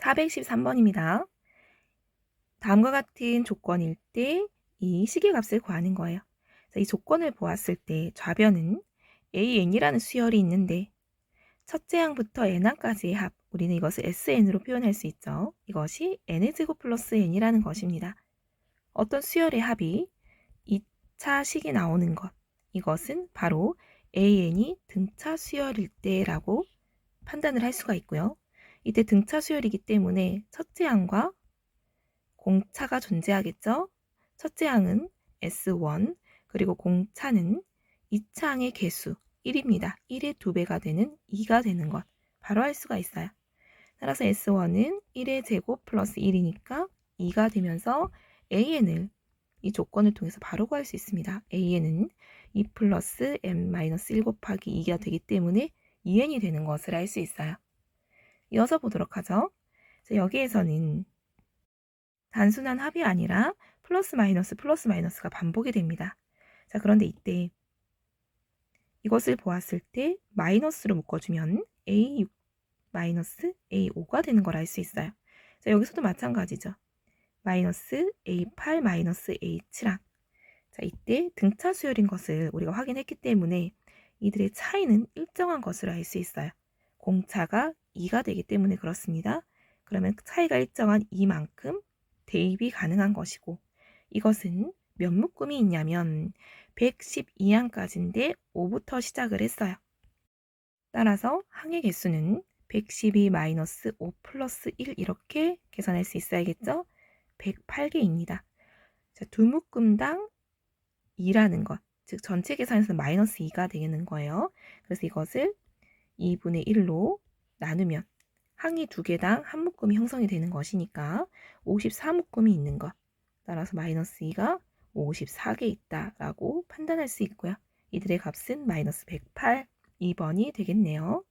413번입니다. 다음과 같은 조건일 때 이 시계값을 구하는 거예요. 자, 이 조건을 보았을 때 좌변은 AN이라는 수열이 있는데 첫째 항부터 n항까지의 합, 우리는 이것을 SN으로 표현할 수 있죠. 이것이 n제곱 플러스 n이라는 것입니다. 어떤 수열의 합이 2차 식이 나오는 것, 이것은 바로 AN이 등차 수열일 때라고 판단을 할 수가 있고요. 이때 등차 수열이기 때문에 첫째 항과 공차가 존재하겠죠. 첫째 항은 S1, 그리고 공차는 2차 항의 개수 1입니다. 1의 2배가 되는 2가 되는 것. 바로 할 수가 있어요. 따라서 S1은 1의 제곱 플러스 1이니까 2가 되면서 AN을 이 조건을 통해서 바로 구할 수 있습니다. AN은 2 플러스 n-1 곱하기 2가 되기 때문에 2n이 되는 것을 알 수 있어요. 이어서 보도록 하죠. 자, 여기에서는 단순한 합이 아니라 플러스 마이너스 플러스 마이너스가 반복이 됩니다. 자, 그런데 이때 이것을 보았을 때 마이너스로 묶어주면 A6 마이너스 A5가 되는 걸 알 수 있어요. 자, 여기서도 마찬가지죠. 마이너스 A8 마이너스 A7항. 자, 이때 등차 수열인 것을 우리가 확인했기 때문에 이들의 차이는 일정한 것으로 알 수 있어요. 공차가 2가 되기 때문에 그렇습니다. 그러면 차이가 일정한 이만큼 대입이 가능한 것이고 이것은 몇 묶음이 있냐면 112항까지인데 5부터 시작을 했어요. 따라서 항의 개수는 112-5 플러스 1 이렇게 계산할 수 있어야겠죠? 108개입니다. 자, 두 묶음당 2라는 것, 즉 전체 계산에서 마이너스 2가 되는 거예요. 그래서 이것을 2분의 1로 나누면 항이 두 개당 한 묶음이 형성이 되는 것이니까 54묶음이 있는 것. 따라서 마이너스 2가 54개 있다라고 판단할 수 있고요. 이들의 값은 마이너스 108, 2번이 되겠네요.